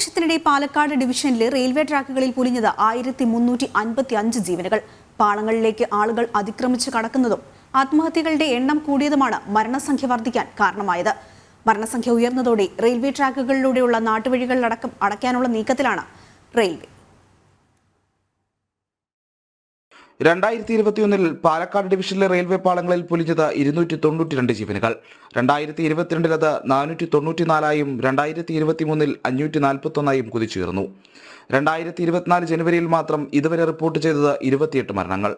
വർഷത്തിനിടെ പാലക്കാട് ഡിവിഷനിലെ റെയിൽവേ ട്രാക്കുകളിൽ പൊലിഞ്ഞത് ആയിരത്തി മുന്നൂറ്റി അൻപത്തി അഞ്ച് ജീവനുകൾ. പാളങ്ങളിലേക്ക് ആളുകൾ അതിക്രമിച്ച് കടക്കുന്നതും ആത്മഹത്യകളുടെ എണ്ണം കൂടിയതുമാണ് മരണസംഖ്യ വർദ്ധിക്കാൻ കാരണമായത്. മരണസംഖ്യ ഉയർന്നതോടെ റെയിൽവേ ട്രാക്കുകളിലൂടെയുള്ള നാട്ടുവഴികളിലടക്കം അടയ്ക്കാനുള്ള നീക്കത്തിലാണ് റെയിൽവേ. രണ്ടായിരത്തി ഇരുപത്തിയൊന്നിൽ പാലക്കാട് ഡിവിഷനിലെ റെയിൽവേ പാളങ്ങളിൽ പൊലിഞ്ഞത് ഇരുന്നൂറ്റി തൊണ്ണൂറ്റി രണ്ട് ജീവനുകൾ. രണ്ടായിരത്തി ഇരുപത്തിരണ്ടിൽ അത് നാനൂറ്റി തൊണ്ണൂറ്റിനാലായും രണ്ടായിരത്തി ഇരുപത്തി മൂന്നിൽ അഞ്ഞൂറ്റി നാൽപ്പത്തൊന്നായും കുതിച്ചുയർന്നു. രണ്ടായിരത്തി ഇരുപത്തിനാല് ജനുവരിയിൽ മാത്രം ഇതുവരെ റിപ്പോർട്ട് ചെയ്തത് ഇരുപത്തിയെട്ട് മരണങ്ങൾ.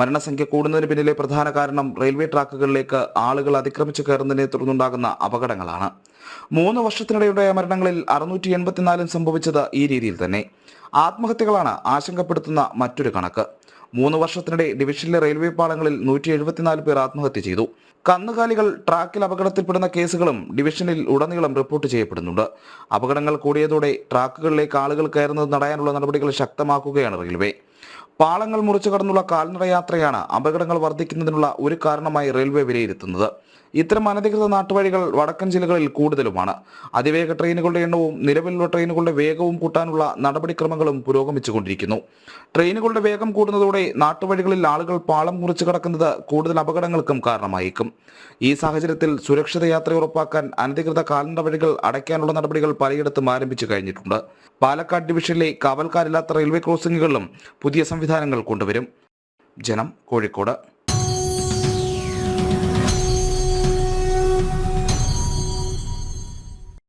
മരണസംഖ്യ കൂടുന്നതിന് പിന്നിലെ പ്രധാന കാരണം റെയിൽവേ ട്രാക്കുകളിലേക്ക് ആളുകൾ അതിക്രമിച്ചു കയറുന്നതിനെ തുടർന്നുണ്ടാകുന്ന അപകടങ്ങളാണ്. മൂന്ന് വർഷത്തിനിടെയുണ്ടായ മരണങ്ങളിൽ അറുന്നൂറ്റി എൺപത്തിനാലും സംഭവിച്ചത് ഈ രീതിയിൽ തന്നെ. ആത്മഹത്യകളാണ് ആശങ്കപ്പെടുത്തുന്ന മറ്റൊരു കണക്ക്. മൂന്ന് വർഷത്തിനിടെ ഡിവിഷനിലെ റെയിൽവേ പാളങ്ങളിൽ നൂറ്റി എഴുപത്തിനാല് പേർ ആത്മഹത്യ ചെയ്തു. കന്നുകാലികൾ ട്രാക്കിൽ അപകടത്തിൽപ്പെടുന്ന കേസുകളും ഡിവിഷനിൽ ഉടനീളം റിപ്പോർട്ട് ചെയ്യപ്പെടുന്നുണ്ട്. അപകടങ്ങൾ കൂടിയതോടെ ട്രാക്കുകളിലേക്ക് ആളുകൾ കയറുന്നത് തടയാനുള്ള നടപടികൾ ശക്തമാക്കുകയാണ് റെയിൽവേ. പാളങ്ങൾ മുറിച്ചു കടന്നുള്ള കാൽനടയാത്രയാണ് അപകടങ്ങൾ വർദ്ധിക്കുന്നതിനുള്ള ഒരു കാരണമായി റെയിൽവേ വിലയിരുത്തുന്നത്. ഇത്തരം അനധികൃത നാട്ടുവഴികൾ വടക്കൻ ജില്ലകളിൽ കൂടുതലുമാണ്. അതിവേഗ ട്രെയിനുകളുടെ എണ്ണവും നിലവിലുള്ള ട്രെയിനുകളുടെ വേഗവും കൂട്ടാനുള്ള നടപടിക്രമങ്ങളും പുരോഗമിച്ചുകൊണ്ടിരിക്കുന്നു. ട്രെയിനുകളുടെ വേഗം കൂടുന്നതോടെ നാട്ടുവഴികളിൽ ആളുകൾ പാളം മുറിച്ചു കടക്കുന്നത് കൂടുതൽ അപകടങ്ങൾക്കും കാരണമായേക്കും. ഈ സാഹചര്യത്തിൽ സുരക്ഷിത യാത്ര ഉറപ്പാക്കാൻ അനധികൃത കാൽനട വഴികൾ അടയ്ക്കാനുള്ള നടപടികൾ പലയിടത്തും ആരംഭിച്ചു കഴിഞ്ഞിട്ടുണ്ട്. പാലക്കാട് ഡിവിഷനിലെ കാവൽക്കാരില്ലാത്ത റെയിൽവേ ക്രോസിംഗുകളിലും പുതിയ സംവിധാനങ്ങൾ കൊണ്ടുവരും. ജനം കോഴിക്കോട്.